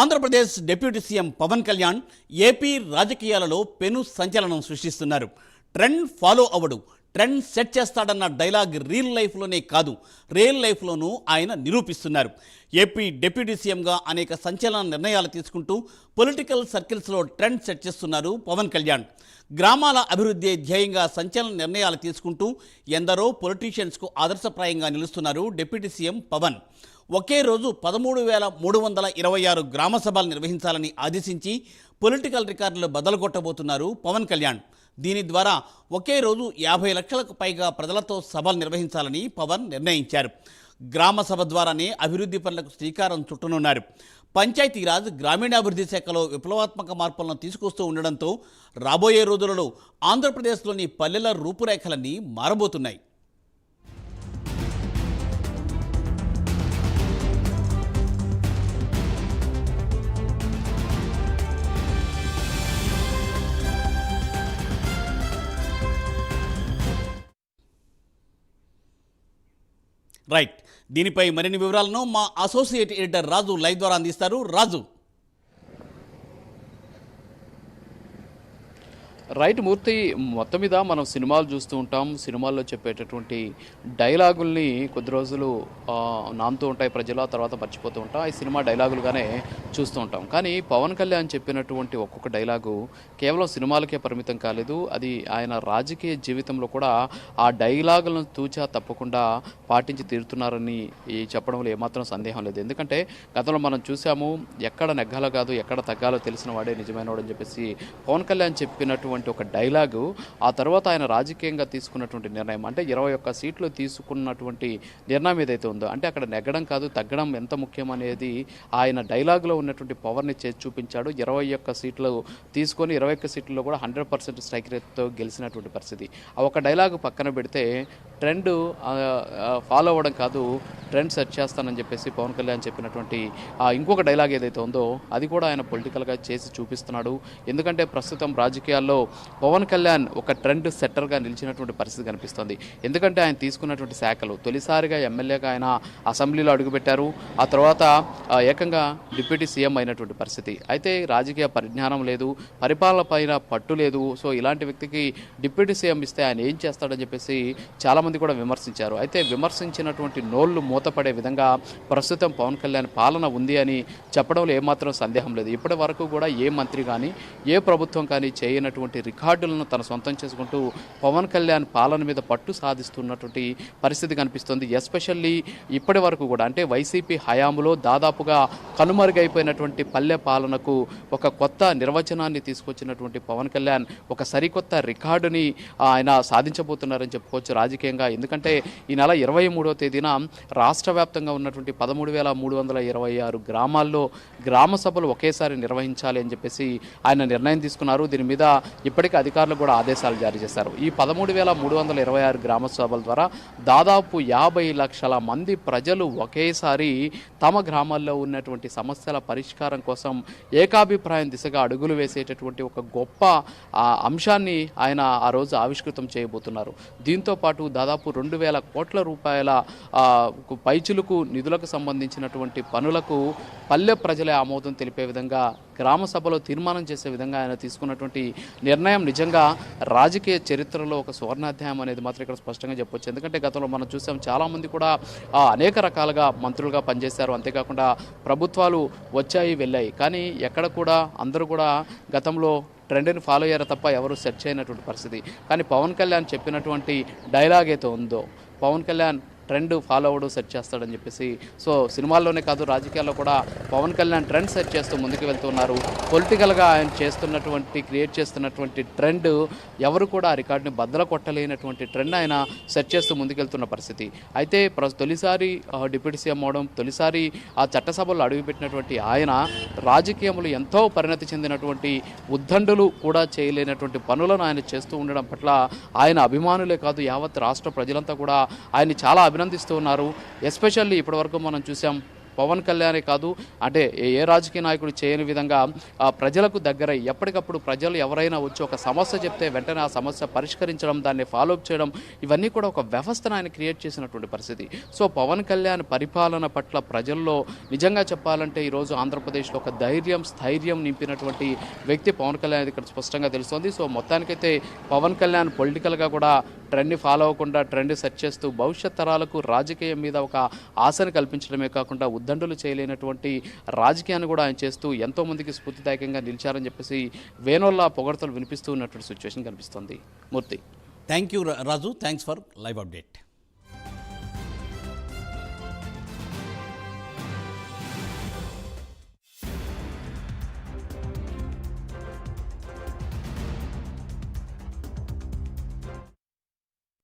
Andhra Pradesh deputy CM Pawan Kalyan AP రాజకీయాలలో పెను సంచలనం సృష్టిస్తున్నారు. ట్రెండ్ ఫాలో అవ్వడు. ట్రెండ్ సెట్ చేస్తాడన్న డైలాగ్ రియల్ లైఫ్లోనే కాదు రియల్ లైఫ్లోనూ ఆయన నిరూపిస్తున్నారు. ఏపీ డిప్యూటీ సీఎంగా అనేక సంచలన నిర్ణయాలు తీసుకుంటూ పొలిటికల్ సర్కిల్స్లో ట్రెండ్ సెట్ చేస్తున్నారు పవన్ కళ్యాణ్. గ్రామాల అభివృద్ధి ధ్యేయంగా సంచలన నిర్ణయాలు తీసుకుంటూ ఎందరో పొలిటీషియన్స్కు ఆదర్శప్రాయంగా నిలుస్తున్నారు డిప్యూటీ సీఎం పవన్. ఒకే రోజు పదమూడు వేల మూడు వందల ఇరవై ఆరు గ్రామ సభలు నిర్వహించాలని ఆదేశించి పొలిటికల్ రికార్డులు బదలగొట్టబోతున్నారు పవన్ కళ్యాణ్. దీని ద్వారా ఒకే రోజు యాభై లక్షలకు పైగా ప్రజలతో సభలు నిర్వహించాలని పవన్ నిర్ణయించారు. గ్రామ సభ ద్వారానే అభివృద్ధి పనులకు శ్రీకారం చుట్టనున్నారు. పంచాయతీరాజ్ గ్రామీణాభివృద్ధి శాఖలో విప్లవాత్మక మార్పులను తీసుకొస్తూ ఉండడంతో రాబోయే రోజులలో ఆంధ్రప్రదేశ్లోని పల్లెల రూపురేఖలన్నీ మారబోతున్నాయి. రైట్. దీనిపై మరిన్ని వివరాలను మా అసోసియేట్ ఎడిటర్ రాజు లైవ్ ద్వారా అందిస్తారు. రాజు. రైట్ మూర్తి మొత్తం మీద మనం సినిమాలు చూస్తూ ఉంటాం. సినిమాల్లో చెప్పేటటువంటి డైలాగుల్ని కొద్ది రోజులు నాంతూ ఉంటాయి ప్రజలు ఆ తర్వాత మర్చిపోతూ ఉంటాం. ఈ సినిమా డైలాగులుగానే చూస్తూ ఉంటాం. కానీ పవన్ కళ్యాణ్ చెప్పినటువంటి ఒక్కొక్క డైలాగు కేవలం సినిమాలకే పరిమితం కాలేదు. అది ఆయన రాజకీయ జీవితంలో కూడా ఆ డైలాగులను తూచా తప్పకుండా పాటించి తీరుతున్నారని ఈ చెప్పడంలో ఏమాత్రం సందేహం లేదు. ఎందుకంటే గతంలో మనం చూసాము ఎక్కడ నెగ్గాలో కాదు ఎక్కడ తగ్గాలో తెలిసిన వాడే నిజమైనవాడు అని చెప్పేసి పవన్ కళ్యాణ్ చెప్పినటువంటి ఒక డైలాగు ఆ తర్వాత ఆయన రాజకీయంగా తీసుకున్నటువంటి నిర్ణయం అంటే ఇరవై ఒక్క సీట్లు తీసుకున్నటువంటి నిర్ణయం ఏదైతే ఉందో అంటే అక్కడ నెగ్గడం కాదు తగ్గడం ఎంత ముఖ్యం అనేది ఆయన డైలాగ్లో ఉన్నటువంటి పవర్ని చేసి చూపించాడు. ఇరవై ఒక్క సీట్లు తీసుకొని ఇరవై ఒక్క సీట్లలో కూడా హండ్రెడ్ పర్సెంట్ స్ట్రైక్ రేట్తో గెలిచినటువంటి పరిస్థితి. ఆ ఒక డైలాగ్ పక్కన పెడితే ట్రెండ్ ఫాలో అవ్వడం కాదు ట్రెండ్ సెట్ చేస్తానని చెప్పేసి పవన్ కళ్యాణ్ చెప్పినటువంటి ఆ ఇంకొక డైలాగ్ ఏదైతే ఉందో అది కూడా ఆయన పొలిటికల్గా చేసి చూపిస్తున్నాడు. ఎందుకంటే ప్రస్తుతం రాజకీయాల్లో పవన్ కళ్యాణ్ ఒక ట్రెండ్ సెట్టర్గా నిలిచినటువంటి పరిస్థితి కనిపిస్తుంది. ఎందుకంటే ఆయన తీసుకున్నటువంటి శాఖలు తొలిసారిగా ఎమ్మెల్యేగా ఆయన అసెంబ్లీలో అడుగుపెట్టారు. ఆ తర్వాత ఏకంగా డిప్యూటీ సీఎం అయినటువంటి పరిస్థితి. అయితే రాజకీయ పరిజ్ఞానం లేదు పరిపాలన పైన పట్టు లేదు. సో ఇలాంటి వ్యక్తికి డిప్యూటీ సీఎం ఇస్తే ఆయన ఏం చేస్తాడని చెప్పేసి చాలామంది కూడా విమర్శించారు. అయితే విమర్శించినటువంటి నోళ్ళు మూతపడే విధంగా ప్రస్తుతం పవన్ కళ్యాణ్ పాలన ఉంది అని చెప్పడంలో ఏమాత్రం సందేహం లేదు. ఇప్పటి వరకు కూడా ఏ మంత్రి కానీ ఏ ప్రభుత్వం కానీ చేయనటువంటి రికార్డులను తన సొంతం చేసుకుంటూ పవన్ కళ్యాణ్ పాలన మీద పట్టు సాధిస్తున్నటువంటి పరిస్థితి కనిపిస్తుంది. ఎస్పెషల్లీ ఇప్పటి వరకు కూడా అంటే వైసీపీ హయాంలో దాదాపు దాదాపుగా కనుమరుగైపోయినటువంటి పల్లె పాలనకు ఒక కొత్త నిర్వచనాన్ని తీసుకొచ్చినటువంటి పవన్ కళ్యాణ్ ఒక సరికొత్త రికార్డుని ఆయన సాధించబోతున్నారని చెప్పుకోవచ్చు రాజకీయంగా. ఎందుకంటే ఈ నెల ఇరవై మూడో తేదీన రాష్ట్ర వ్యాప్తంగా ఉన్నటువంటి పదమూడు వేల మూడు వందల ఇరవై ఆరు గ్రామాల్లో గ్రామ సభలు ఒకేసారి నిర్వహించాలి అని చెప్పేసి ఆయన నిర్ణయం తీసుకున్నారు. దీని మీద ఇప్పటికే అధికారులు కూడా ఆదేశాలు జారీ చేశారు. ఈ పదమూడు వేల మూడు వందల ఇరవై ఆరు గ్రామ సభల ద్వారా దాదాపు యాభై లక్షల మంది ప్రజలు ఒకేసారి తమ గ్రామాల్లో ఉన్నటువంటి సమస్యల పరిష్కారం కోసం ఏకాభిప్రాయం దిశగా అడుగులు వేసేటటువంటి ఒక గొప్ప అంశాన్ని ఆయన ఆ రోజు ఆవిష్కృతం చేయబోతున్నారు. దీంతో పాటు దాదాపు రెండు వేల కోట్ల రూపాయల కు- పైచులకు నిధులకు సంబంధించినటువంటి పనులకు పల్లె ప్రజలే ఆమోదం తెలిపే విధంగా గ్రామ సభలో తీర్మానం చేసే విధంగా ఆయన తీసుకున్నటువంటి నిర్ణయం నిజంగా రాజకీయ చరిత్రలో ఒక సువర్ణాధ్యాయం అనేది మాత్రం ఇక్కడ స్పష్టంగా చెప్పొచ్చు. ఎందుకంటే గతంలో మనం చూసాం చాలామంది కూడా అనేక రకాలుగా మంత్రులుగా పనిచేశారు. అంతేకాకుండా ప్రభుత్వాలు వచ్చాయి వెళ్ళాయి. కానీ ఎక్కడ కూడా అందరూ కూడా గతంలో ట్రెండ్ని ఫాలో అయ్యారు తప్ప ఎవరు సెర్చ్ అయినటువంటి పరిస్థితి. కానీ పవన్ కళ్యాణ్ చెప్పినటువంటి డైలాగ్ అయితే ఉందో పవన్ కళ్యాణ్ ట్రెండ్ ఫాలో అవ్వడం సెట్ చేస్తాడని చెప్పేసి. సో సినిమాల్లోనే కాదు రాజకీయాల్లో కూడా పవన్ కళ్యాణ్ ట్రెండ్ సెట్ చేస్తూ ముందుకు వెళ్తున్నారు. పొలిటికల్గా ఆయన చేస్తున్నటువంటి క్రియేట్ చేస్తున్నటువంటి ట్రెండ్ ఎవరు కూడా ఆ రికార్డుని బద్దల కొట్టలేనటువంటి ట్రెండ్ ఆయన సెట్ చేస్తూ ముందుకెళ్తున్న పరిస్థితి. అయితే ప్ర తొలిసారి డిప్యూటీ సీఎం అవడం తొలిసారి ఆ చట్టసభలో అడుగుపెట్టినటువంటి ఆయన రాజకీయంలో ఎంతో పరిణతి చెందినటువంటి ఉద్దండులు కూడా చేయలేనటువంటి పనులను ఆయన చేస్తూ ఉండడం పట్ల ఆయన అభిమానులే కాదు యావత్ రాష్ట్ర ప్రజలంతా కూడా ఆయన చాలా అభినందిస్తూ ఉన్నారు. ఎస్పెషల్లీ ఇప్పటివరకు మనం చూసాం పవన్ కళ్యాణే కాదు అంటే ఏ రాజకీయ నాయకుడు చేయని విధంగా ప్రజలకు దగ్గర ఎప్పటికప్పుడు ప్రజలు ఎవరైనా వచ్చి ఒక సమస్య చెప్తే వెంటనే ఆ సమస్య పరిష్కరించడం దాన్ని ఫాలో అప్ చేయడం ఇవన్నీ కూడా ఒక వ్యవస్థను ఆయన క్రియేట్ చేసినటువంటి పరిస్థితి. సో పవన్ కళ్యాణ్ పరిపాలన పట్ల ప్రజల్లో నిజంగా చెప్పాలంటే ఈరోజు ఆంధ్రప్రదేశ్లో ఒక ధైర్యం స్థైర్యం నింపినటువంటి వ్యక్తి పవన్ కళ్యాణ్ ఇక్కడ స్పష్టంగా తెలుస్తోంది. సో మొత్తానికైతే పవన్ కళ్యాణ్ పొలిటికల్గా కూడా ట్రెండ్ని ఫాలో అవ్వకుండా ట్రెండ్ సెట్ చేస్తూ భవిష్యత్ తరాలకు రాజకీయం మీద ఒక ఆశను కల్పించడమే కాకుండా ఉద్దండులు చేయలేనటువంటి రాజకీయాన్ని కూడా ఆయన చేస్తూ ఎంతోమందికి స్ఫూర్తిదాయకంగా నిలిచారని చెప్పేసి వేణోళ్ళ పొగడతలు వినిపిస్తూ ఉన్నటువంటి సిచ్యువేషన్ కనిపిస్తుంది. Murthy. Thank you Raju thanks for live update